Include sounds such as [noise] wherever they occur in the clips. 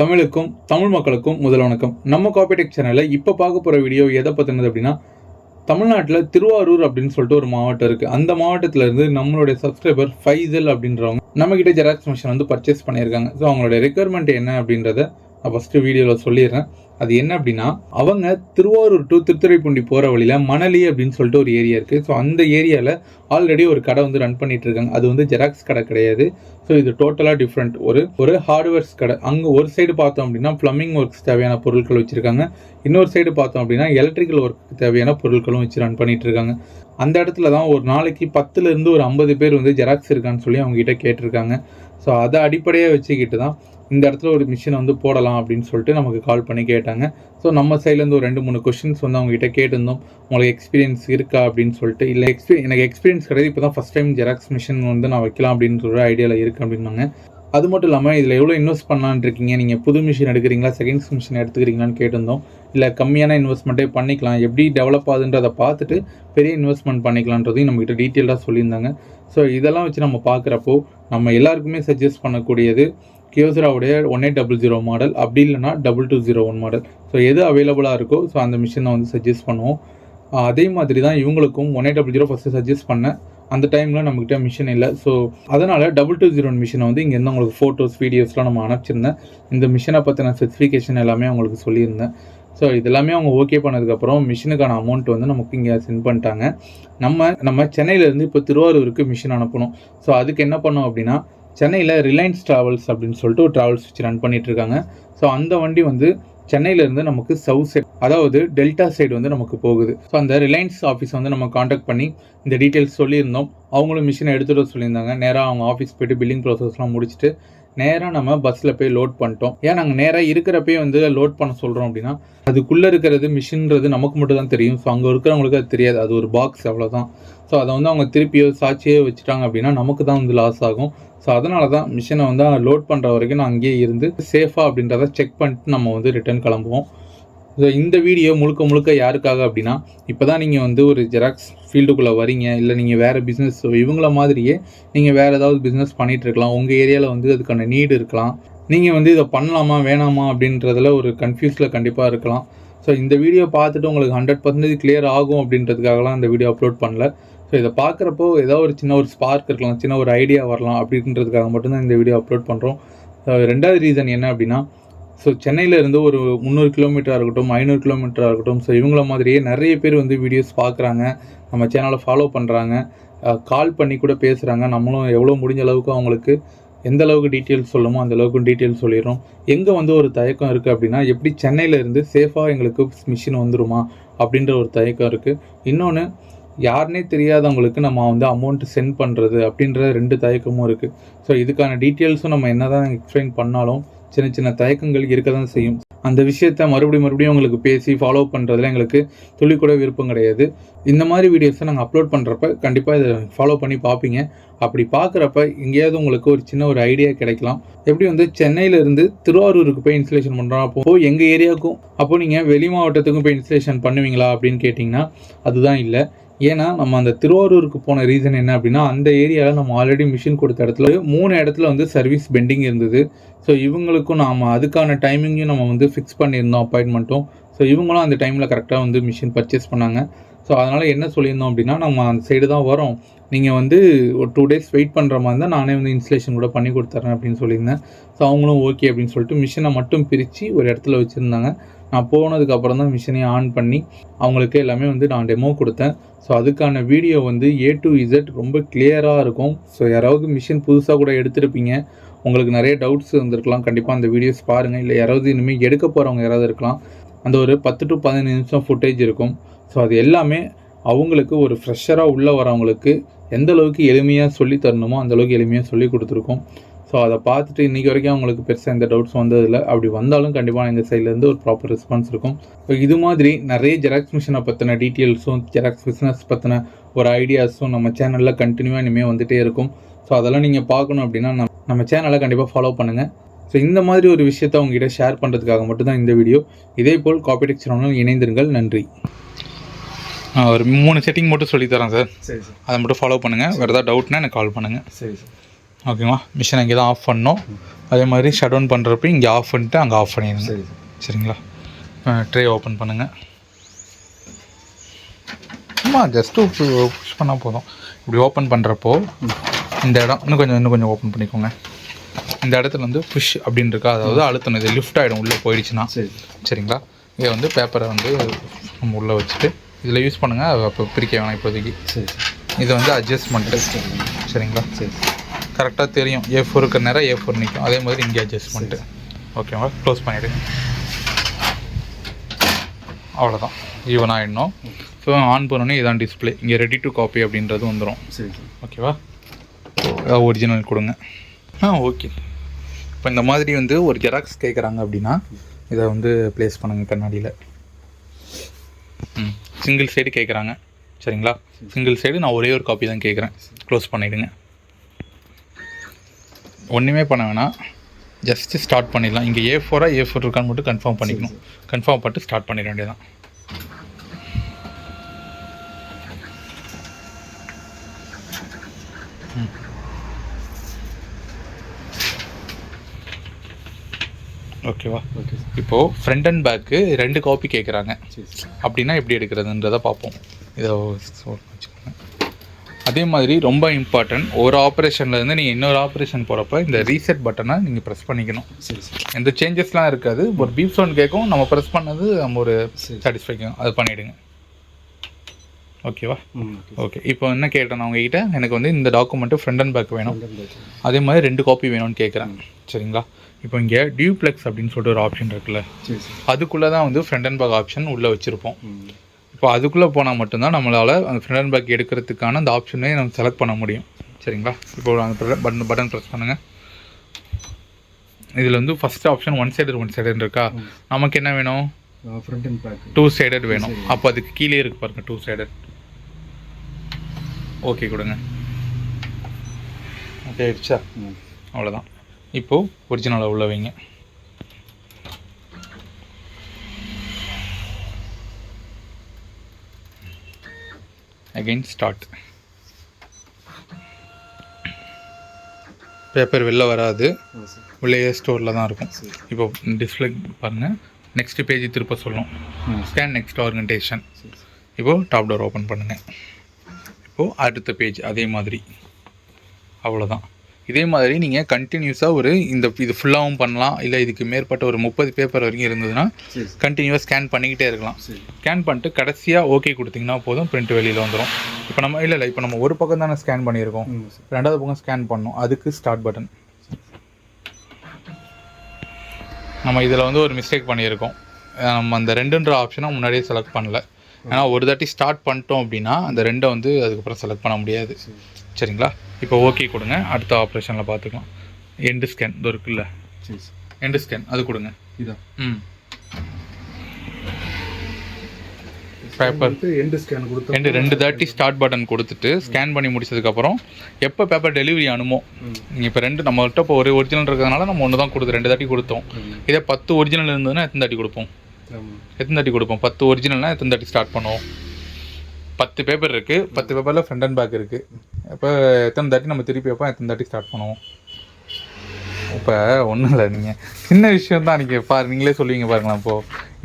தமிழுக்கும் தமிழ் மக்களுக்கும் முதல் வணக்கம். நம்ம காப்பிடெக் சேனலில் இப்போ பார்க்க போகிற வீடியோ எதை பற்றினது அப்படின்னா தமிழ்நாட்டில் திருவாரூர் அப்படின்னு சொல்லிட்டு ஒரு மாவட்டம் இருக்குது அந்த மாவட்டத்திலேருந்து நம்மளுடைய சப்ஸ்கிரைபர் ஃபைசல் அப்படின்றவங்க நம்மக்கிட்ட ஜெராக்ஸ் மிஷின் வந்து பர்ச்சேஸ் பண்ணியிருக்காங்க. ஸோ அவங்களுடைய ரெக்குயர்மெண்ட் என்ன அப்படின்றத நான் ஃபஸ்ட்டு வீடியோவில் சொல்லிடுறேன். அது என்ன அப்படின்னா அவங்க திருவாரூர் டு திருத்துறைப்பூண்டி போகிற வழியில் மணலி அப்படின்னு சொல்லிட்டு ஒரு ஏரியா இருக்குது ஸோ அந்த ஏரியாவில் ஆல்ரெடி ஒரு கடை வந்து ரன் பண்ணிட்டு இருக்காங்க அது வந்து ஜெராக்ஸ் கடை கிடையாது. ஸோ இது டோட்டலாக டிஃப்ரெண்ட் ஒரு ஒரு ஹார்ட்வேர்ஸ் கடை. அங்கே ஒரு சைடு பார்த்தோம் அப்படின்னா ப்ளம்பிங் ஒர்க்ஸ் தேவையான பொருட்கள் வச்சுருக்காங்க. இன்னொரு சைடு பார்த்தோம் அப்படின்னா எலக்ட்ரிக்கல் ஒர்க்கு தேவையான பொருட்களும் வச்சு ரன் பண்ணிட்டு இருக்காங்க அந்த இடத்துல தான் ஒரு நாளைக்கு பத்துலேருந்து ஒரு ஐம்பது பேர் வந்து ஜெராக்ஸ் இருக்கான்னு சொல்லி அவங்ககிட்ட கேட்டிருக்காங்க. ஸோ அதை அடிப்படையாக வச்சுக்கிட்டு தான் இந்த இடத்துல ஒரு மிஷினை வந்து போடலாம் அப்படின்னு சொல்லிட்டு நமக்கு கால் பண்ணி கேட்டாங்க. ஸோ நம்ம சைட்லேருந்து ஒரு ரெண்டு மூணு கொஷின்ஸ் வந்து அவங்ககிட்ட கேட்டிருந்தோம். உங்களுக்கு எக்ஸ்பீரியன்ஸ் இருக்கா அப்படின்னு சொல்லிட்டு. இல்லை எக்ஸ்பீ எனக்கு எக்ஸ்பீரியன்ஸ் கிடையாது. இப்போ தான் ஃபஸ்ட் டைம் ஜெராக்ஸ் மிஷின் வந்து நான் வைக்கலாம் அப்படின்ற ஒரு ஐடியாவில் இருக்குது அப்படின்னாங்க. அது மட்டும் இல்லாமல் இதில் எவ்வளோ இன்வெஸ்ட் பண்ணலான்னு இருக்கீங்க? நீங்கள் புது மிஷின் எடுக்கிறீங்களா? செகண்ட்ஸ் மிஷின் எடுத்துக்கிறீங்களான்னு கேட்டிருந்தோம். இல்லை கம்மியான இன்வெஸ்ட்மெண்ட்டே பண்ணிக்கலாம். எப்படி டெவலப் ஆகுதுன்றதை பார்த்துட்டு பெரிய இன்வெஸ்ட்மெண்ட் பண்ணிக்கலான்றதையும் நம்மகிட்ட டீட்டெயிலாக சொல்லியிருந்தாங்க. ஸோ இதெல்லாம் வச்சு நம்ம பார்க்குறப்போ நம்ம எல்லாருக்குமே சஜஸ்ட் பண்ணக்கூடியது கியோசராவுடைய one eight double zero model அப்படி இல்லைனா double two zero one model so எது அவைலபிளாக இருக்கோ ஸோ அந்த மிஷினை வந்து சஜஸ்ட் பண்ணுவோம். அதே மாதிரி தான் இவங்களுக்கும் one eight double zero first suggest பண்ணேன். அந்த டைமில் நம்மக்கிட்ட மிஷின் இல்லை. ஸோ அதனால் டபுள் டூ ஜீரோ மிஷினை வந்து இங்கேருந்து உங்களுக்கு ஃபோட்டோஸ் வீடியோஸ்லாம் நம்ம அனுப்பிச்சிருந்தேன். இந்த மிஷினை பற்றின ஸ்பெசிஃபிகேஷன் எல்லாமே அவங்களுக்கு சொல்லியிருந்தேன். ஸோ இதெல்லாமே அவங்க ஓகே பண்ணதுக்கப்புறம் மிஷினுக்கான அமௌண்ட் வந்து நமக்கு இங்கே சென்ட் பண்ணிட்டாங்க. நம்ம நம்ம சென்னையிலேருந்து இப்போ திருவாரூருக்கு மிஷின் அனுப்பணும். ஸோ அதுக்கு என்ன பண்ணோம் அப்படின்னா சென்னையில் ரிலையன்ஸ் ட்ராவல்ஸ் அப்படின்னு சொல்லிட்டு ஒரு ட்ராவல்ஸ் வச்சு ரன் பண்ணிகிட்ருக்காங்க இருக்காங்க ஸோ அந்த வண்டி வந்து சென்னையிலேருந்து நமக்கு சவுத் சைட் அதாவது டெல்டா சைடு வந்து நமக்கு போகுது. ஸோ அந்த ரிலையன்ஸ் ஆஃபீஸ் வந்து நம்ம காண்டாக்ட் பண்ணி இந்த டீட்டெயில்ஸ் சொல்லியிருந்தோம். அவங்களும் மிஷினை எடுத்துகிட்டு வர சொல்லியிருந்தாங்க. நேராக அவங்க ஆஃபீஸ் போயிட்டு பில்லிங் ப்ராசஸ்லாம் முடிச்சுட்டு நேராக நம்ம பஸ்ஸில் போய் லோட் பண்ணிட்டோம். ஏன் நாங்கள் நேராக இருக்கிறப்பே வந்து லோட் பண்ண சொல்கிறோம் அப்படின்னா அதுக்குள்ளே இருக்கிறது மிஷின்றது நமக்கு மட்டும் தான் தெரியும். ஸோ அங்கே இருக்கிறவங்களுக்கு அது தெரியாது. அது ஒரு பாக்ஸ் அவ்வளோதான் ஸோ அதை வந்து அவங்க திருப்பியோ சாட்சியோ வச்சுட்டாங்க அப்படின்னா நமக்கு தான் வந்து லாஸ் ஆகும். ஸோ அதனால தான் மிஷினை வந்து லோட் பண்ணுற வரைக்கும் நான் அங்கேயே இருந்து சேஃபாக அப்படின்றத செக் பண்ணிட்டு நம்ம வந்து ரிட்டர்ன் கிளம்புவோம். ஸோ இந்த வீடியோ முழுக்க முழுக்க யாருக்காக அப்படின்னா இப்போ தான் நீங்கள் வந்து ஒரு ஜெராக்ஸ் ஃபீல்டுக்குள்ளே வரீங்க இல்லை நீங்கள் வேறு பிஸ்னஸ் இவங்கள மாதிரியே நீங்கள் வேறு ஏதாவது பிஸ்னஸ் பண்ணிகிட்டு இருக்கலாம். உங்கள் ஏரியாவில் வந்து அதுக்கான நீடு இருக்கலாம். நீங்கள் வந்து இதை பண்ணலாமா வேணாமா அப்படின்றதுல ஒரு கன்ஃபியூஸில் கண்டிப்பாக இருக்கலாம். ஸோ இந்த வீடியோ பார்த்துட்டு உங்களுக்கு ஹண்ட்ரட் பர்சன்டேஜ் கிளியர் ஆகும் அப்படின்றதுக்காகலாம் இந்த வீடியோ அப்லோட் பண்ணல. ஸோ இதை பார்க்குறப்போ ஏதோ ஒரு சின்ன ஒரு ஸ்பார்க் இருக்கலாம் சின்ன ஒரு ஐடியா வரலாம் அப்படின்றதுக்காக மட்டும்தான் இந்த வீடியோ அப்லோட் பண்ணுறோம் ரெண்டாவது ரீசன் என்ன அப்படின்னா ஸோ சென்னையிலேருந்து ஒரு முந்நூறு கிலோமீட்டராக இருக்கட்டும் ஐநூறு கிலோமீட்டராக இருக்கட்டும் ஸோ இவங்கள மாதிரியே நிறைய பேர் வந்து வீடியோஸ் பார்க்குறாங்க நம்ம சேனலை ஃபாலோ பண்ணுறாங்க கால் பண்ணி கூட பேசுகிறாங்க நம்மளும் எவ்வளோ முடிஞ்ச அளவுக்கு அவங்களுக்கு எந்த அளவுக்கு டீட்டெயில்ஸ் சொல்லுமோ அந்த அளவுக்கு டீட்டெயில்ஸ் சொல்லிடுறோம். எங்கே வந்து ஒரு தயக்கம் இருக்குது அப்படின்னா எப்படி சென்னையிலேருந்து சேஃபாக எங்களுக்கு மிஷின் வந்துருமா அப்படின்ற ஒரு தயக்கம் இருக்குது இன்னொன்று யாருனே தெரியாதவங்களுக்கு நம்ம வந்து அமௌண்ட் சென்ட் பண்ணுறது அப்படின்ற ரெண்டு தயக்கமும் இருக்குது ஸோ இதுக்கான டீட்டெயில்ஸும் நம்ம என்ன தான் எக்ஸ்பிளைன் பண்ணாலும் சின்ன சின்ன தயக்கங்கள் இருக்க தான் செய்யும். அந்த விஷயத்த மறுபடியும் மறுபடியும் உங்களுக்கு பேசி ஃபாலோ பண்ணுறதுல எங்களுக்கு துளி கூட விருப்பம் கிடையாது. இந்த மாதிரி வீடியோஸை நாங்கள் அப்லோட் பண்ணுறப்ப கண்டிப்பாக இதை ஃபாலோ பண்ணி பார்ப்பீங்க அப்படி பார்க்குறப்ப எங்கேயாவது உங்களுக்கு ஒரு சின்ன ஒரு ஐடியா கிடைக்கலாம். எப்படி வந்து சென்னையிலேருந்து திருவாரூருக்கு போய் இன்ஸ்டலேஷன் பண்ணுறோம் அப்போ எங்கள் ஏரியாவுக்கும் அப்போ நீங்கள் வெளி மாவட்டத்துக்கும் போய் இன்ஸ்டலேஷன் பண்ணுவீங்களா அப்படின்னு கேட்டிங்கன்னா அதுதான் இல்லை. ஏன்னா நம்ம அந்த திருவாரூருக்கு போன ரீசன் என்ன அப்படின்னா அந்த ஏரியாவில் நம்ம ஆல்ரெடி மிஷின் கொடுத்த இடத்துல மூணு இடத்துல வந்து சர்வீஸ் பெண்டிங் இருந்தது. ஸோ இவங்களுக்கும் நாம் அதுக்கான டைமிங்கையும் நம்ம வந்து ஃபிக்ஸ் பண்ணியிருந்தோம் அப்பாயின்மெண்ட்டும் ஸோ இவங்களும் அந்த டைமில் கரெக்டாக வந்து மிஷின் பர்ச்சேஸ் பண்ணாங்க. ஸோ அதனால் என்ன சொல்லியிருந்தோம் அப்படின்னா நம்ம அந்த சைடு தான் வரோம். நீங்கள் வந்து ஒரு டூ டேஸ் வெயிட் பண்ணுற மாதிரி இருந்தால் நானே வந்து இன்ஸ்டலேஷன் கூட பண்ணி கொடுத்துறேன் அப்படின்னு சொல்லியிருந்தேன். ஸோ அவங்களும் ஓகே அப்படின்னு சொல்லிட்டு மிஷினை மட்டும் பிரித்து ஒரு இடத்துல வச்சுருந்தாங்க. நான் போனதுக்கப்புறம் தான் மிஷினை ஆன் பண்ணி அவங்களுக்கு எல்லாமே வந்து நான் டெமோ கொடுத்தேன். ஸோ அதுக்கான வீடியோ வந்து ஏ டு இசட் ரொம்ப கிளியராக இருக்கும். ஸோ யாராவது மிஷின் புதுசாக கூட எடுத்திருப்பீங்க. உங்களுக்கு நிறைய டவுட்ஸ் இருந்திருக்கலாம். கண்டிப்பாக அந்த வீடியோஸ் பாருங்கள் இல்லை யாராவது இனிமேல் எடுக்க போகிறவங்க யாராவது இருக்கலாம். அந்த ஒரு பத்து டு பதினஞ்சு நிமிஷம் ஃபுட்டேஜ் இருக்கும். ஸோ அது எல்லாமே அவங்களுக்கு ஒரு ஃப்ரெஷராக உள்ளே வரவங்களுக்கு எந்த அளவுக்கு எளிமையாக சொல்லி தரணுமோ அந்த அளவுக்கு எளிமையாக சொல்லி கொடுத்துருக்கோம். ஸோ அதை பார்த்துட்டு இன்றைக்கி வரைக்கும் அவங்களுக்கு பெருசாக எந்த டவுட்ஸ் வந்ததில்லை. அப்படி வந்தாலும் கண்டிப்பாக எங்கள் சைட்லேருந்து ஒரு ப்ராப்பர் ரெஸ்பான்ஸ் இருக்கும். ஸோ இது மாதிரி நிறைய ஜெராக்ஸ் மிஷினை பற்றின டீட்டெயில்ஸும் ஜெராக்ஸ் பிஸ்னஸ் பற்றின ஒரு ஐடியாஸும் நம்ம சேனலில் கண்டினியூவாக இனிமேல் வந்துகிட்டே இருக்கும். ஸோ அதெல்லாம் நீங்கள் பார்க்கணும் அப்படின்னா நம்ம நம்ம சேனலை கண்டிப்பாக ஃபாலோ பண்ணுங்கள் ஸோ இந்த மாதிரி ஒரு விஷயத்தை உங்ககிட்ட ஷேர் பண்ணுறதுக்காக மட்டும்தான் இந்த வீடியோ இதே போல் காப்பிடெக் சேனல் இணைந்திருங்கள். நன்றி. நான் ஒரு மூணு செட்டிங் மட்டும் சொல்லித்தரேன் சார் சரி சார். அதை மட்டும் ஃபாலோ பண்ணுங்கள் வேறு ஏதாவது டவுட்னா எனக்கு கால் பண்ணுங்கள் சரி சார். ஓகேங்களா மிஷினை இங்கே தான் ஆஃப் பண்ணணும் அதே மாதிரி ஷட் டவுன் பண்ணுறப்ப இங்கே ஆஃப் பண்ணிட்டு அங்கே ஆஃப் பண்ணிடுங்க. சரி சரிங்களா? ட்ரே ஓப்பன் பண்ணுங்கள் சும்மா ஜஸ்ட்டு புஷ் பண்ணால் போதும். இப்படி ஓப்பன் பண்ணுறப்போ இந்த இடம் இன்னும் கொஞ்சம் இன்னும் கொஞ்சம் ஓப்பன் பண்ணிக்கோங்க. இந்த இடத்துல வந்து புஷ் அப்படின்னு இருக்கா அதாவது அழுத்தணும். இது லிஃப்ட் ஆகிடும் உள்ளே போயிடுச்சுன்னா. சரி சரிங்களா? இதை வந்து பேப்பரை வந்து நம்ம உள்ளே வச்சுட்டு இதில் யூஸ் பண்ணுங்கள் அப்போ பிரிக்க வேணாம் இப்போதைக்கு. சரி இது வந்து அட்ஜஸ்ட்மெண்ட்டு சரிங்களா? சரி. கரெக்டாக தெரியும். ஏ ஃபோர் இருக்கிற நேரம் ஏ ஃபோர் நிற்கும் அதே மாதிரி இங்கே அட்ஜஸ்ட்மெண்ட்டு ஓகேவா க்ளோஸ் பண்ணிவிடுங்க அவ்வளோதான் ஈவன் ஆகிடணும் ஸோ ஆன் பண்ணோன்னே இதான் டிஸ்ப்ளே இங்கே ரெடி டு காப்பி அப்படின்றது வந்துடும் சரி சரி. ஓகேவா ஒரிஜினல் கொடுங்க. ஆ ஓகே இப்போ இந்த மாதிரி வந்து ஒரு ஜெராக்ஸ் கேட்குறாங்க அப்படின்னா இதை வந்து ப்ளேஸ் பண்ணுங்கள் கண்ணாடியில். ம் சிங்கிள் சைடு கேட்குறாங்க சரிங்களா? சிங்கிள் சைடு நான் ஒரே ஒரு காப்பி தான் கேட்குறேன் க்ளோஸ் பண்ணிவிடுங்க ஒன்றுமே பண்ண வேணாம். ஜஸ்ட்டு ஸ்டார்ட் பண்ணிடலாம். இங்கே ஏ ஃபோரா ஏ ஃபோர் இருக்கான்னு மட்டும் கன்ஃபார்ம் பண்ணிக்கணும். கன்ஃபார்ம் பண்ணிட்டு ஸ்டார்ட் பண்ணிட வேண்டியதான் ஓகேவா ஓகே இப்போது ஃப்ரண்ட் அண்ட் பேக்கு ரெண்டு காப்பி கேட்குறாங்க அப்படின்னா எப்படி எடுக்கிறதுன்றதை பார்ப்போம். இதை வச்சுக்கோங்க அதே மாதிரி ரொம்ப இம்பார்ட்டன்ட் ஒரு ஆப்ரேஷன்லேருந்து நீங்கள் இன்னொரு ஆப்ரேஷன் போகிறப்ப இந்த ரீசெட் பட்டனை நீங்கள் ப்ரெஸ் பண்ணிக்கணும். சரி எந்த சேஞ்சஸ்லாம் இருக்காது. ஒரு பீப் சவுண்ட் கேட்கும். நம்ம ப்ரெஸ் பண்ணது நம்ம ஒரு. சாட்டிஸ்ஃபைக்கும் அது பண்ணிவிடுங்க ஓகேவா ஓகே இப்போ என்ன கேட்டேன் உங்ககிட்ட? எனக்கு வந்து இந்த டாக்குமெண்ட்டு ஃப்ரண்ட் அண்ட் பேக் வேணும். அதே மாதிரி ரெண்டு காப்பி வேணும்னு கேட்குறேன். சரிங்களா? இப்போ இங்கே டியூப்ளெக்ஸ் அப்படின்னு சொல்லிட்டு ஒரு ஆப்ஷன் இருக்குல்ல. அதுக்குள்ளே தான் வந்து ஃப்ரண்ட் அண்ட் பேக் ஆப்ஷன் உள்ளே வச்சுருப்போம். இப்போ அதுக்குள்ளே போனால் மட்டும்தான் நம்மளால் அந்த ஃப்ரண்ட் அண்ட் பேக் எடுக்கிறதுக்கான அந்த ஆப்ஷனே நம்ம செலக்ட் பண்ண முடியும். சரிங்களா? இப்போ அந்த பட்டன் பட்டன் ப்ரெஸ் பண்ணுங்கள் இதில் வந்து first option one side one side இருக்கா? நமக்கு என்ன வேணும்? Front and back two sided வேணும். அப்போ அதுக்கு கீழே இருக்கு பாருங்க டூ சைடட் ஓகே கொடுங்க. ஓகே ஆயிடுச்சா? அவ்வளோதான் இப்போது ஒரிஜினலை உள்ள வைங்க. அகைன் ஸ்டார்ட் பேப்பர் வெளில வராது. உள்ளேயே ஸ்டோரில் தான் இருக்கும். இப்போ டிஸ்பிளே பாருங்கள் நெக்ஸ்ட் பேஜ் திருப்ப சொல்லும். ஸ்கேன் நெக்ஸ்ட் ஆர்கனைசேஷன் இப்போது டாப் டோர் ஓப்பன் பண்ணுங்கள் இப்போது அடுத்த பேஜ் அதே மாதிரி. அவ்வளோதான் இதே மாதிரி நீங்கள் கண்டினியூஸாக ஒரு இந்த இது ஃபுல்லாகவும் பண்ணலாம். இல்லை இதுக்கு மேற்பட்ட ஒரு முப்பது பேப்பர் வரைக்கும் இருந்ததுன்னா கண்டினியூவாக ஸ்கேன் பண்ணிக்கிட்டே இருக்கலாம். ஸ்கேன் பண்ணிட்டு கடைசியாக ஓகே கொடுத்தீங்கன்னா போதும் பிரிண்ட் வெளியில் வந்துடும் இப்போ நம்ம இல்லை இல்லை இப்போ நம்ம ஒரு பக்கம் தானே ஸ்கேன் பண்ணியிருக்கோம். ரெண்டாவது பக்கம் ஸ்கேன் பண்ணணும். அதுக்கு ஸ்டார்ட் பட்டன் நம்ம இதில் வந்து ஒரு மிஸ்டேக் பண்ணியிருக்கோம். நம்ம அந்த ரெண்டுன்ற ஆப்ஷனை முன்னாடியே செலக்ட் பண்ணல. ஏன்னா ஒரு தாட்டி ஸ்டார்ட் பண்ணிட்டோம் அப்படின்னா அந்த ரெண்டை வந்து அதுக்கப்புறம் செலக்ட் பண்ண முடியாது. சரிங்களா? இப்போ ஓகே கொடுங்க. அடுத்த ஆப்ரேஷனில் பார்த்துக்கலாம். எண்டு ஸ்கேன் இது இருக்குல்ல? சரி எண்டு ஸ்கேன் அது கொடுங்க. இதான் ம். பேப்பர் எண்டு ஸ்கேன் கொடுத்தோம். ரெண்டு ரெண்டு தாட்டி ஸ்டார்ட் பட்டன் கொடுத்துட்டு ஸ்கேன் பண்ணி முடிச்சதுக்கப்புறம் எப்போ பேப்பர் டெலிவரி அனுமோ இப்போ ரெண்டு நம்மகிட்ட இப்போ ஒரு ஒரிஜினல் இருக்கிறதுனால நம்ம ஒன்று தான் கொடுத்து ரெண்டு தாட்டி கொடுத்தோம். இதே பத்து ஒரிஜினல் இருந்ததுன்னா எத்தனை தாட்டி கொடுப்போம்? எத்தனை தாட்டி கொடுப்போம்? பத்து ஒரிஜினல்னா எத்தனை தாட்டி ஸ்டார்ட் பண்ணுவோம்? பத்து பேப்பர் இருக்குது பத்து பேப்பரில் ஃப்ரண்ட் அண்ட் பேக் இருக்குது இப்போ எத்தனை தாட்டி நம்ம திருப்பி வைப்போம். எத்தனை தாட்டி ஸ்டார்ட் பண்ணுவோம். இப்போ ஒன்றும் இல்லை நீங்கள் சின்ன விஷயம் தான் நீங்கள் பாரு நீங்களே சொல்லுவீங்க பாருங்களேன் இப்போ.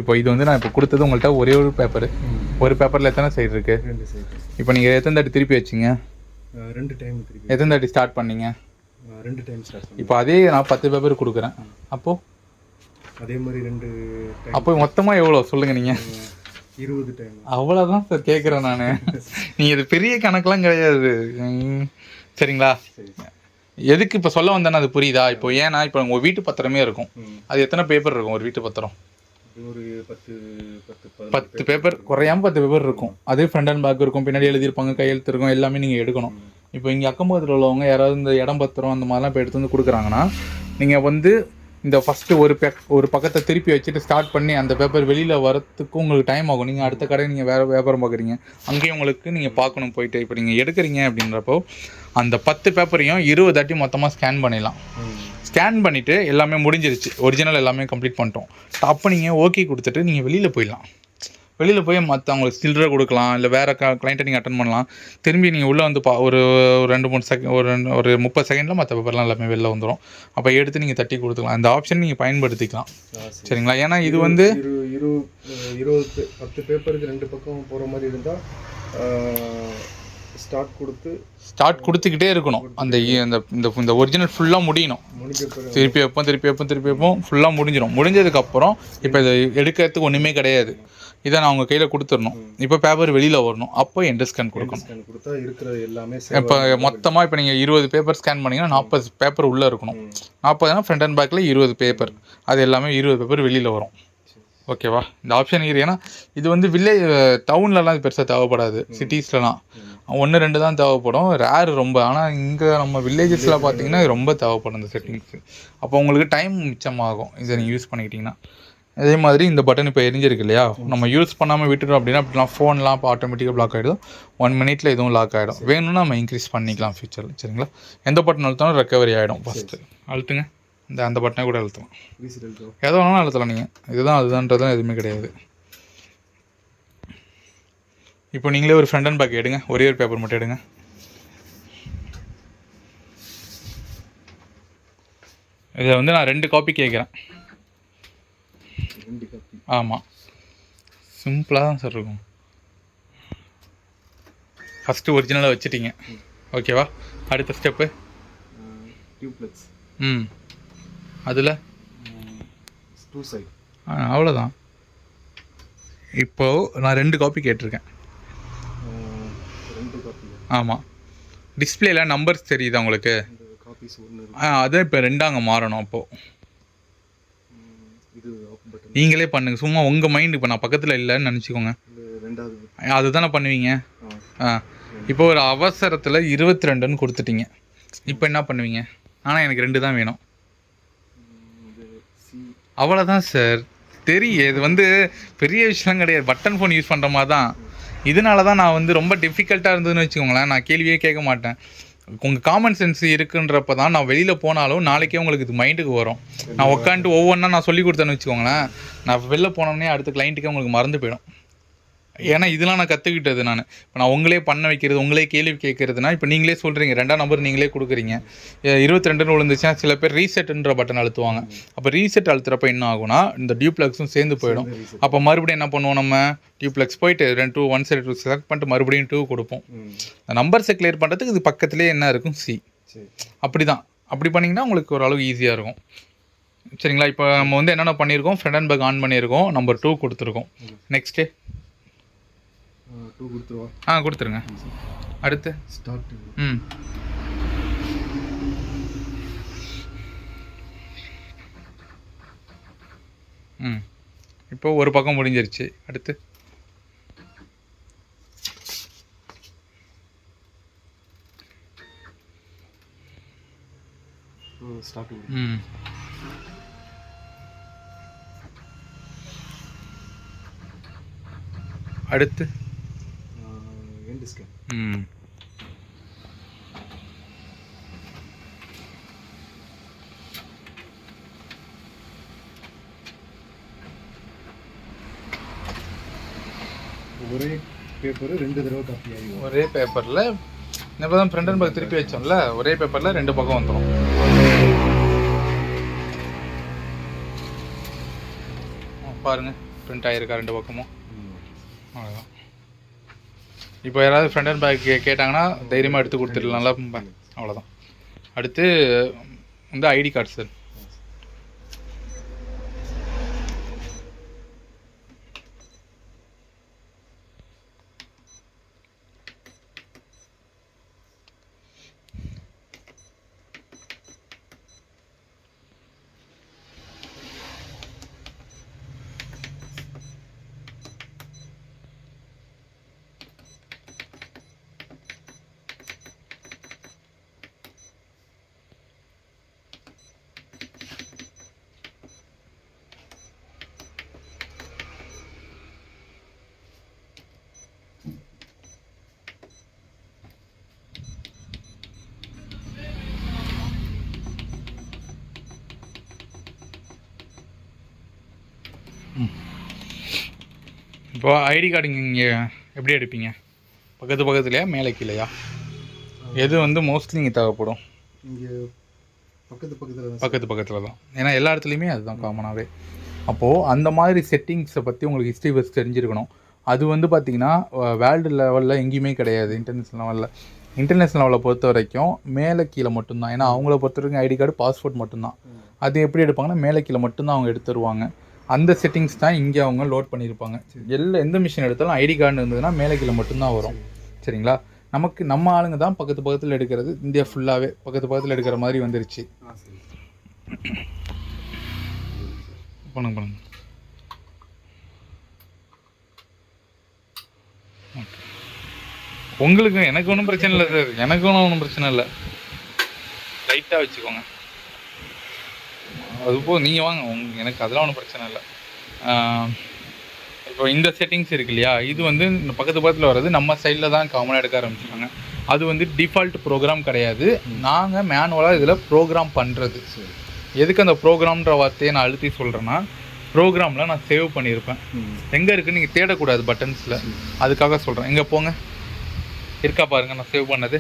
இப்போ இது வந்து நான் இப்போ கொடுத்தது உங்கள்கிட்ட ஒரே ஒரு பேப்பர் ஒரு பேப்பரில் எத்தனை சைடு இருக்குது இப்போ நீங்கள் எத்தனை தாட்டி திருப்பி வச்சிங்க? ரெண்டு டைம் திருப்பி. எத்தனை தாட்டி ஸ்டார்ட் பண்ணீங்க? ரெண்டு டைம் ஸ்டார்ட் இப்போ அதே நான் பத்து பேப்பர் கொடுக்குறேன். அப்போது அதே மாதிரி ரெண்டு அப்போ மொத்தமாக எவ்வளோ? சொல்லுங்கள் நீங்கள் இருபது டைம் அவ்வளோதான் சார் கேட்குறேன் நான். [laughs] நீங்கள் இது பெரிய கணக்கெலாம் கிடையாது. சரிங்களா? சரி எதுக்கு இப்போ சொல்ல வந்தேன்னா அது புரியுதா? இப்போ ஏன்னா இப்போ உங்கள் வீட்டு பத்திரமே இருக்கும். அது எத்தனை பேப்பர் இருக்கும் ஒரு வீட்டு பத்திரம்? ஒரு பத்து பத்து பத்து பேப்பர் குறையாம பத்து பேப்பர் இருக்கும். அதே ஃப்ரண்ட் அண்ட் பேக் இருக்கும். பின்னாடி எழுதியிருப்பாங்க கையெழுத்து இருக்கும் எல்லாமே நீங்கள் எடுக்கணும். இப்போ இங்கே அக்கம் பக்கத்தில் உள்ளவங்க யாராவது இந்த இடம் பத்திரம் அந்த மாதிரிலாம் இப்போ எடுத்து வந்து கொடுக்குறாங்கன்னா நீங்கள் வந்து இந்த ஃபஸ்ட்டு ஒரு பேக் ஒரு பக்கத்தை திருப்பி வச்சுட்டு ஸ்டார்ட் பண்ணி அந்த பேப்பர் வெளியில் வரத்துக்கு உங்களுக்கு டைம் ஆகும். நீங்கள் அடுத்த கடை நீங்கள் வேறு வியாபாரம் பார்க்குறீங்க. அங்கேயும் உங்களுக்கு நீங்கள் பார்க்கணும் போயிட்டு. இப்போ நீங்கள் எடுக்கிறீங்க அப்படின்றப்போ அந்த பத்து பேப்பரையும் இருபது தாட்டி மொத்தமாக ஸ்கேன் பண்ணிடலாம். ஸ்கேன் பண்ணிவிட்டு எல்லாமே முடிஞ்சிருச்சு. ஒரிஜினல் எல்லாமே கம்ப்ளீட் பண்ணிட்டோம். அப்போ நீங்கள் ஓகே கொடுத்துட்டு நீங்கள் வெளியில் போயிடலாம். வெளியில் போய் மற்றவங்களுக்கு சில்லறை கொடுக்கலாம் இல்லை வேறு க கிளைண்ட்டை நீங்கள் அட்டன் பண்ணலாம். திரும்பி நீங்கள் உள்ளே வந்து பா ஒரு ரெண்டு மூணு செகண்ட் ஒரு ரெண்டு- ஒரு முப்பது செகண்டில் மற்ற பேப்பர்லாம் எல்லாமே வெளில வந்துடும் அப்போ எடுத்து நீங்கள் தட்டி கொடுத்துக்கலாம். அந்த ஆப்ஷன் நீங்கள் பயன்படுத்திக்கலாம். சரிங்களா? ஏன்னா இது வந்து இரு இரு இருபது பத்து பேப்பருக்கு ரெண்டு பக்கம் போகிற மாதிரி இருந்தால் ஸ்டார்ட் கொடுத்து ஸ்டார்ட் கொடுத்துக்கிட்டே இருக்கணும். அந்த இந்த இந்த ஒரிஜினல் ஃபுல்லாக முடியணும். திருப்பி வைப்போம் திருப்பி வைப்போம் திருப்பி வைப்போம் ஃபுல்லாக முடிஞ்சிடும் முடிஞ்சதுக்கப்புறம் இப்போ இதை எடுக்கிறதுக்கு ஒன்றுமே கிடையாது. இதை நான் உங்கள் கையில் கொடுத்துடணும். இப்போ பேப்பர் வெளியில் வரணும். அப்போ என்ட்ரு ஸ்கேன் கொடுக்கணும். கொடுத்தா எல்லாமே இப்போ மொத்தமாக இப்போ நீங்கள் இருபது பேப்பர் ஸ்கேன் பண்ணீங்கன்னா நாற்பது பேப்பர் உள்ளே இருக்கணும். நாற்பதுனா ஃப்ரண்ட் அண்ட் பேக்கில் இருபது பேப்பர் அது எல்லாமே இருபது பேப்பர் வெளியில் வரும். ஓகேவா இந்த ஆப்ஷன் இரு ஏன்னா இது வந்து வில்லேஜ் டவுன்லலாம் பெருசாக தேவைப்படாது. சிட்டிஸ்லலாம் ஒன்று ரெண்டு தான் தேவைப்படும். ரேர் ரொம்ப. ஆனால் இங்கே நம்ம வில்லேஜஸில் பார்த்தீங்கன்னா ரொம்ப தேவைப்படும் இந்த செட்டிங்ஸ் அப்போ உங்களுக்கு டைம் மிச்சமாகும். இதை நீங்கள் யூஸ் பண்ணிக்கிட்டிங்கன்னா. அதே மாதிரி இந்த பட்டன் இப்போ எரிஞ்சிருக்கு இல்லையா? நம்ம யூஸ் பண்ணாமல் விட்டுட்டோம் அப்படின்னா அப்படிலாம் ஃபோன்லாம் இப்போ ஆட்டோமேட்டிக்காக பிளாக் ஆகிடும் ஒன் மினிட்ல இதுவும் லாக் ஆகிடும் வேணும்னா நம்ம இன்க்ரீஸ் பண்ணிக்கலாம் ஃபியூச்சரில் சரிங்களா? எந்த பட்டன் அழுத்தாலும் ரெக்கவரி ஆகிடும் ஃபஸ்ட்டு அழுத்துங்க. இந்த அந்த பட்டனை கூட அழுத்தலாம். எதை வேணாலும் அழுத்தலாம் நீங்கள் இதுதான் அதுதான்றதும் எதுவுமே கிடையாது. இப்போ நீங்களே ஒரு ஃப்ரண்ட் அண்ட் பேக் எடுங்க. ஒரே ஒரு பேப்பர் மட்டும் எடுங்க. இதை வந்து நான் ரெண்டு காப்பி கேட்குறேன். ஆமாம் சிம்பிளாக தான் சார் இருக்கும். ஃபஸ்ட்டு ஒரிஜினலாக வச்சுட்டீங்க. ஓகேவா அடுத்த ஸ்டெப்பு டியூப்ளெக்ஸ் ம். அதில்? டூ சைட் அவ்வளோதான் இப்போது நான் ரெண்டு காப்பி கேட்டிருக்கேன். ஆமாம் டிஸ்பிளேல நம்பர்ஸ் தெரியுதா உங்களுக்கு? ஆ அதான் இப்போ ரெண்டாங்க மாறணும் அப்போது நீங்களே பண்ணுங்க. சும்மா உங்கள் மைண்டு இப்போ நான் பக்கத்தில் இல்லைன்னு நினச்சிக்கோங்க. அதுதானே பண்ணுவீங்க? ஆ. இப்போ ஒரு அவசரத்தில் இருபத்தி ரெண்டுன்னு கொடுத்துட்டீங்க. இப்போ என்ன பண்ணுவீங்க? ஆனால் எனக்கு ரெண்டு தான் வேணும். அவ்வளோதான் சார் தெரியும் இது வந்து பெரிய விஷயம் கிடையாது. பட்டன் ஃபோன் யூஸ் பண்ணுற மாதிரி தான் இதனால தான் நான் வந்து ரொம்ப டிஃபிகல்ட்டாக இருந்ததுன்னு வச்சுக்கோங்களேன். நான் கேள்வியே கேட்க மாட்டேன். உங்கள் காமன் சென்ஸ் இருக்குன்றப்ப தான் நான் வெளியில் போனாலும் நாளைக்கே உங்களுக்கு இது மைண்டுக்கு வரும். நான் உட்காந்துட்டு ஒவ்வொன்றா நான் சொல்லி கொடுத்தேன்னு வச்சுக்கோங்களேன். நான் வெளில போனோடனே அடுத்த கிளைண்ட்டுக்கே உங்களுக்கு மறந்து போயிடும். ஏன்னா இதெல்லாம் நான் கற்றுக்கிட்டது நான். இப்போ நான் உங்களே பண்ண வைக்கிறது உங்களே கேள்வி கேட்குறதுனா இப்போ நீங்களே சொல்கிறீங்க ரெண்டாம் நம்பர் நீங்களே கொடுக்குறீங்க. இருபத்தி ரெண்டுன்னு விழுந்துச்சுன்னா சில பேர் ரீசெட்ன்ற பட்டன் அழுத்துவாங்க. அப்போ ரீசெட் அழுத்துறப்ப என்ன ஆகும்னா இந்த டியூப்ளெக்ஸும் சேர்ந்து போயிடும். அப்போ மறுபடியும் என்ன பண்ணுவோம் நம்ம? டியூப்ளெக்ஸ் போயிட்டு ரெண்டு two one side two select பண்ணிட்டு மறுபடியும் டூ கொடுப்போம். நம்பர்ஸை கிளியர் பண்ணுறதுக்கு இது பக்கத்துலேயே என்ன இருக்கும்? சி அப்படி தான் அப்படி பண்ணிங்கன்னா உங்களுக்கு ஓரளவு ஈஸியாக இருக்கும். சரிங்களா? இப்போ நம்ம வந்து என்னென்ன பண்ணியிருக்கோம்? ஃப்ரண்ட் அண்ட் பேக் ஆன் பண்ணியிருக்கோம். நம்பர் டூ கொடுத்துருக்கோம். நெக்ஸ்ட்டு டூ கொடுத்துருவா. ஆ கொடுத்துருங்க. அடுத்து? ஸ்டார்ட் ம். ம். இப்போ ஒரு பக்கம் முடிஞ்சிருச்சு. அடுத்து? ம். அடுத்து? ஒரே பேப்பர் ரெண்டு தடவை காப்பி ஆகிடும் ஒரே பேப்பரில் இப்போ தான் ஃப்ரண்ட் அண்ட் பேக் திருப்பி வச்சோம்ல ஒரே பேப்பரில் ரெண்டு பக்கம் வந்துடும் பாருங்க பிரிண்ட் ஆகிருக்கா ரெண்டு பக்கமும்? அவ்வளோதான் இப்போ யாராவது ஃப்ரண்ட் அண்ட் பேக் கேட்டாங்கன்னா தைரியமாக எடுத்து கொடுத்துடலாம்ல ம், அவ்வளோதான் அடுத்து வந்து ஐடி கார்டு சார். இப்போ ஐடி கார்டு இங்கே எப்படி எடுப்பீங்க? பக்கத்து பக்கத்துலையா மேலே கீழேயா? எது வந்து மோஸ்ட்லி இங்கே தேவைப்படும்? இங்கே பக்கத்து பக்கத்தில் பக்கத்து பக்கத்தில் தான். ஏன்னா எல்லா இடத்துலையுமே அதுதான் காமனாகவே அப்போது அந்த மாதிரி செட்டிங்ஸை பற்றி உங்களுக்கு ஹிஸ்ட்ரி ஃபஸ்ட் தெரிஞ்சிருக்கணும். அது வந்து பார்த்தீங்கன்னா வேர்ல்டு லெவலில் எங்கேயுமே கிடையாது. இன்டர்நேஷ்னல் லெவலில் இன்டர்நேஷ்னல் லெவலில் பொறுத்த வரைக்கும் மேலே கீழே மட்டும்தான். ஏன்னா அவங்கள பொறுத்த வரைக்கும் ஐடி கார்டு பாஸ்போர்ட் மட்டும்தான். அது எப்படி எடுப்பாங்கன்னா மேலே கீழே மட்டும்தான் அவங்க எடுத்து தருவாங்க அந்த செட்டிங்ஸ் தான் இங்கே அவங்க லோட் பண்ணியிருப்பாங்க. எல்லா எந்த மிஷின் எடுத்தாலும் ஐடி கார்டு இருந்ததுன்னா மேலே கீழே மட்டும்தான் வரும். சரிங்களா? நமக்கு நம்ம ஆளுங்க தான் பக்கத்து பக்கத்தில் எடுக்கிறது. இந்தியா ஃபுல்லாகவே பக்கத்து பக்கத்தில் எடுக்கிற மாதிரி வந்துருச்சு. பண்ணுங்க பண்ணுங்க. உங்களுக்கு எனக்கு ஒன்றும் பிரச்சனை இல்லை சார். எனக்கு ஒன்றும் ஒன்றும் பிரச்சனை இல்லை. லைட்டாக வச்சுக்கோங்க. அது போ நீங்கள் வாங்க. உங்க எனக்கு அதெல்லாம் ஒன்றும் பிரச்சனை இல்லை. இப்போ இந்த செட்டிங்ஸ் இருக்கு இல்லையா? இது வந்து இந்த பக்கத்து பக்கத்தில் வர்றது நம்ம சைடில் தான் காமனாக எடுக்க ஆரம்பிச்சிருக்காங்க. அது வந்து டிஃபால்ட் ப்ரோக்ராம் கிடையாது. நாங்கள் மேனுவலாக இதில் ப்ரோக்ராம் பண்ணுறது எதுக்கு அந்த ப்ரோக்ராம்ன்ற வார்த்தையை நான் அழுத்தி சொல்கிறேன்னா ப்ரோக்ராமில் நான் சேவ் பண்ணியிருப்பேன். எங்கே இருக்குன்னு நீங்கள் தேடக்கூடாது பட்டன்ஸில் அதுக்காக சொல்கிறேன் எங்கே போங்க. இருக்கா பாருங்க நான் சேவ் பண்ணது.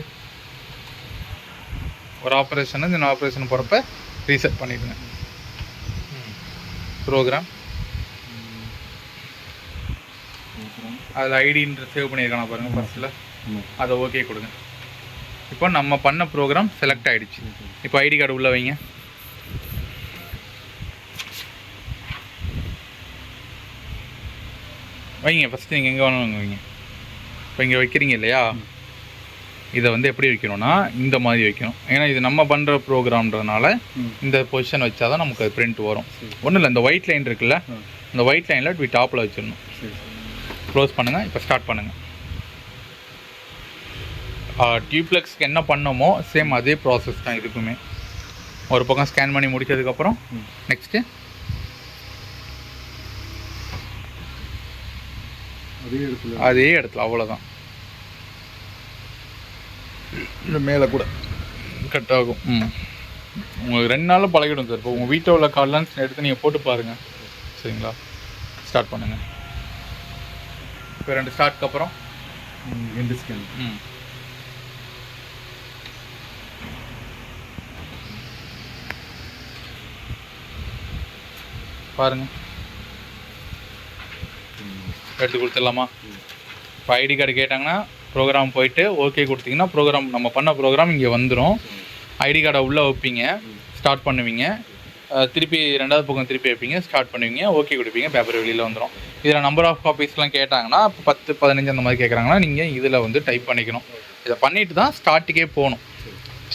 ஒரு ஆப்ரேஷன் இந்த ஆப்ரேஷன் போகிறப்ப ரீசெட் பண்ணிடுங்க. ப்ரோக்ராம் அதில் ஐடின்ற சேவ் பண்ணியிருக்கான பாருங்க ஃபர்ஸ்ட்டில் ஆமாம் அதை ஓகே கொடுங்க. இப்போ நம்ம பண்ண ப்ரோக்ராம் செலக்ட் ஆயிடுச்சு. இப்போ ஐடி கார்டு உள்ள வைங்க. வைங்க ஃபஸ்ட்டு நீங்கள் எங்கே வேணாலும் வைங்க. இப்போ இங்கே வைக்கிறீங்க இல்லையா? இதை வந்து எப்படி வைக்கணும்னா இந்த மாதிரி வைக்கணும். ஏன்னா இது நம்ம பண்ணுற ப்ரோக்ராம்ன்றதுனால இந்த பொசிஷன் வச்சா தான் நமக்கு அது பிரிண்ட் வரும். ஒன்றும் இல்லை இந்த ஒயிட் லைன் இருக்குல்ல இந்த ஒயிட் லைனில் இப்படி டாப்பில் வச்சிடணும். க்ளோஸ் பண்ணுங்கள் இப்போ ஸ்டார்ட் பண்ணுங்கள் டியூப்ளெக்ஸ்க்கு என்ன பண்ணோமோ சேம் அதே ப்ராசஸ் தான் இதுக்குமே. ஒரு பக்கம் ஸ்கேன் பண்ணி முடிச்சதுக்கப்புறம் ம். நெக்ஸ்ட்டு அதே இடத்துல. அதே இடத்துல அவ்வளோதான் இந்த மேலே கூட. கட் ஆகும். ம். உங்களுக்கு ரெண்டு நாளில் பழகிடும் சார். இப்போ உங்கள் வீட்டில் உள்ள கார்ட்லாம் எடுத்து நீங்கள் போட்டு பாருங்கள் சரிங்களா? ஸ்டார்ட் பண்ணுங்கள் இப்போ ரெண்டு ஸ்டார்ட்க்கு அப்புறம். ம் எண்டு ஸ்கேன் ம். பாருங்க. எடுத்து கொடுத்துடலாமா? இப்போ ஐடி கார்டு கேட்டாங்கன்னா ப்ரோக்ராம் போயிட்டு ஓகே கொடுத்தீங்கன்னா ப்ரோக்ராம் நம்ம பண்ண ப்ரோக்ராம் இங்கே வந்துடும் ஐடி கார்டை உள்ளே வைப்பீங்க ஸ்டார்ட் பண்ணுவீங்க. திருப்பி ரெண்டாவது பக்கம் திருப்பி வைப்பீங்க ஸ்டார்ட் பண்ணுவீங்க ஓகே கொடுப்பீங்க பேப்பர் வெளியில் வந்துடும் இதில் நம்பர் ஆஃப் காப்பீஸ்லாம் கேட்டாங்கன்னா இப்போ பத்து பதினஞ்சு அந்த மாதிரி கேட்குறாங்கன்னா நீங்கள் இதில் வந்து டைப் பண்ணிக்கணும். இதை பண்ணிட்டு தான் ஸ்டார்ட்டுக்கே போகணும்.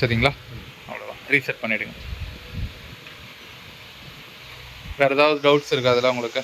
சரிங்களா? அவ்வளோதான் ரீசெட் பண்ணிவிடுங்க வேறு ஏதாவது டவுட்ஸ் இருக்கா அதில் உங்களுக்கு?